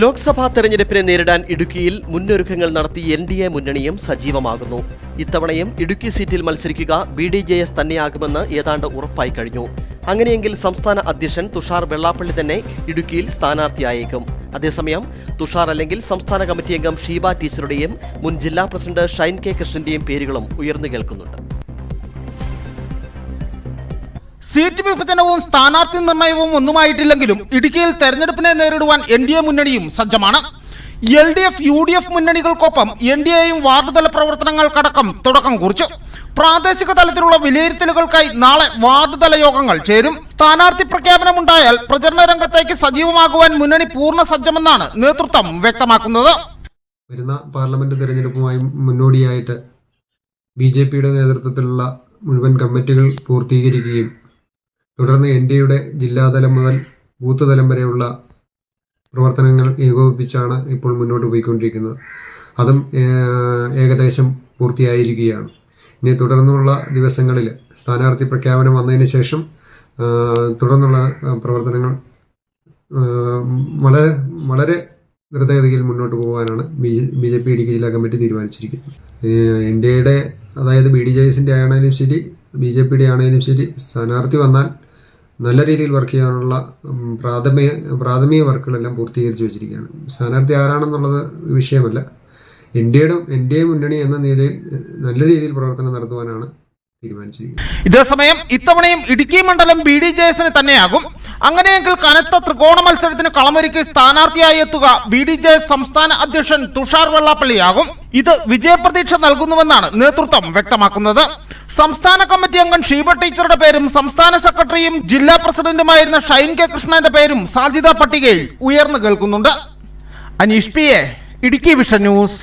ലോക്സഭാ തെരഞ്ഞെടുപ്പിനെ നേരിടാൻ ഇടുക്കിയിൽ മുന്നൊരുക്കങ്ങൾ നടത്തി എൻ ഡി എ മുന്നണിയും സജീവമാകുന്നു. ഇത്തവണയും ഇടുക്കി സീറ്റിൽ മത്സരിക്കുക ബി ഡി ജെ എസ് തന്നെയാകുമെന്ന് ഏതാണ്ട് ഉറപ്പായി കഴിഞ്ഞു. അങ്ങനെയെങ്കിൽ സംസ്ഥാന അധ്യക്ഷൻ തുഷാർ വെള്ളാപ്പള്ളി തന്നെ ഇടുക്കിയിൽ സ്ഥാനാർത്ഥിയായേക്കും. അതേസമയം തുഷാർ അല്ലെങ്കിൽ സംസ്ഥാന കമ്മിറ്റി അംഗം ഷീബ ടീച്ചറുടെയും മുൻ ജില്ലാ പ്രസിഡന്റ് ഷൈൻ കെ കൃഷ്ണന്റെയും പേരുകളും ഉയർന്നു കേൾക്കുന്നുണ്ട്. സീറ്റ് വിഭജനവും സ്ഥാനാർത്ഥി നിർണയവും ഒന്നുമായിട്ടില്ലെങ്കിലും ഇടുക്കിയിൽ തെരഞ്ഞെടുപ്പിനെ നേരിടുവാൻ എൻ ഡി എ മുന്നണിയും സജ്ജമാണ്. L D F U D F മുന്നണികൾക്കൊപ്പം N D എയും വാർഡുതല പ്രവർത്തനങ്ങൾക്കടക്കം തുടക്കം കുറിച്ചു. പ്രാദേശിക തലത്തിലുള്ള വിലയിരുത്തലുകൾക്കായി നാളെ വാർഡുതല യോഗങ്ങൾ ചേരും. സ്ഥാനാർത്ഥി പ്രഖ്യാപനമുണ്ടായാൽ പ്രചരണ രംഗത്തേക്ക് സജീവമാകുവാൻ മുന്നണി പൂർണ സജ്ജമെന്നാണ് നേതൃത്വം വ്യക്തമാക്കുന്നത്. വരുന്ന പാർലമെന്റ് തെരഞ്ഞെടുപ്പുമായി മുന്നോടിയായിട്ട് ബി നേതൃത്വത്തിലുള്ള മുഴുവൻ കമ്മിറ്റികൾ പൂർത്തീകരിക്കുകയും തുടർന്ന് എൻ ഡി എയുടെ ജില്ലാതലം മുതൽ ബൂത്ത് തലം വരെയുള്ള പ്രവർത്തനങ്ങൾ ഏകോപിപ്പിച്ചാണ് ഇപ്പോൾ മുന്നോട്ട് പോയിക്കൊണ്ടിരിക്കുന്നത്. അതും ഏകദേശം പൂർത്തിയായിരിക്കുകയാണ്. ഇനി തുടർന്നുള്ള ദിവസങ്ങളിൽ സ്ഥാനാർത്ഥി പ്രഖ്യാപനം വന്നതിന് ശേഷം തുടർന്നുള്ള പ്രവർത്തനങ്ങൾ വളരെ വളരെ ദ്രുതഗതിയിൽ മുന്നോട്ട് പോകാനാണ് B B J P Idukki ജില്ലാ കമ്മിറ്റി തീരുമാനിച്ചിരിക്കുന്നത്. ഇന്ത്യയുടെ അതായത് ബി ഡി ജെ എസിന്റെ ആണെങ്കിലും ശരി ബി ജെ പിയുടെ ആണെങ്കിലും ശരി സ്ഥാനാർത്ഥി വന്നാൽ നല്ല രീതിയിൽ വർക്ക് ചെയ്യാനുള്ള പ്രാഥമിക പ്രാഥമിക വർക്കുകളെല്ലാം പൂർത്തീകരിച്ച് വെച്ചിരിക്കുകയാണ്. സ്ഥാനാർത്ഥി ആരാണെന്നുള്ളത് വിഷയമല്ല. എൻ ഡി എയുടെ എൻ ഡി എ മുന്നണി എന്ന നിലയിൽ നല്ല രീതിയിൽ പ്രവർത്തനം നടത്തുവാനാണ് തീരുമാനിച്ചിരിക്കുന്നത്. ഇതേസമയം ഇത്തവണയും ഇടുക്കി മണ്ഡലം ബി ഡി ജെ എസിന് തന്നെയാകും. അങ്ങനെയെങ്കിൽ കനത്ത ത്രികോണ മത്സരത്തിന് കളമൊരുക്കി സ്ഥാനാർത്ഥിയായി എത്തുക ബി ഡി ജെ സംസ്ഥാന അധ്യക്ഷൻ തുഷാർ വെള്ളാപ്പള്ളിയാകും. ഇത് വിജയപ്രതീക്ഷ നൽകുന്നുവെന്നാണ് നേതൃത്വം വ്യക്തമാക്കുന്നത്. സംസ്ഥാന കമ്മിറ്റി അംഗം ഷീബ ടീച്ചറുടെ പേരും സംസ്ഥാന സെക്രട്ടറിയും ജില്ലാ പ്രസിഡന്റുമായിരുന്ന ഷൈൻ കെ കൃഷ്ണന്റെ പേരും സാധ്യതാ പട്ടികയിൽ ഉയർന്നു കേൾക്കുന്നുണ്ട്. Anish P A Idukki Vision News.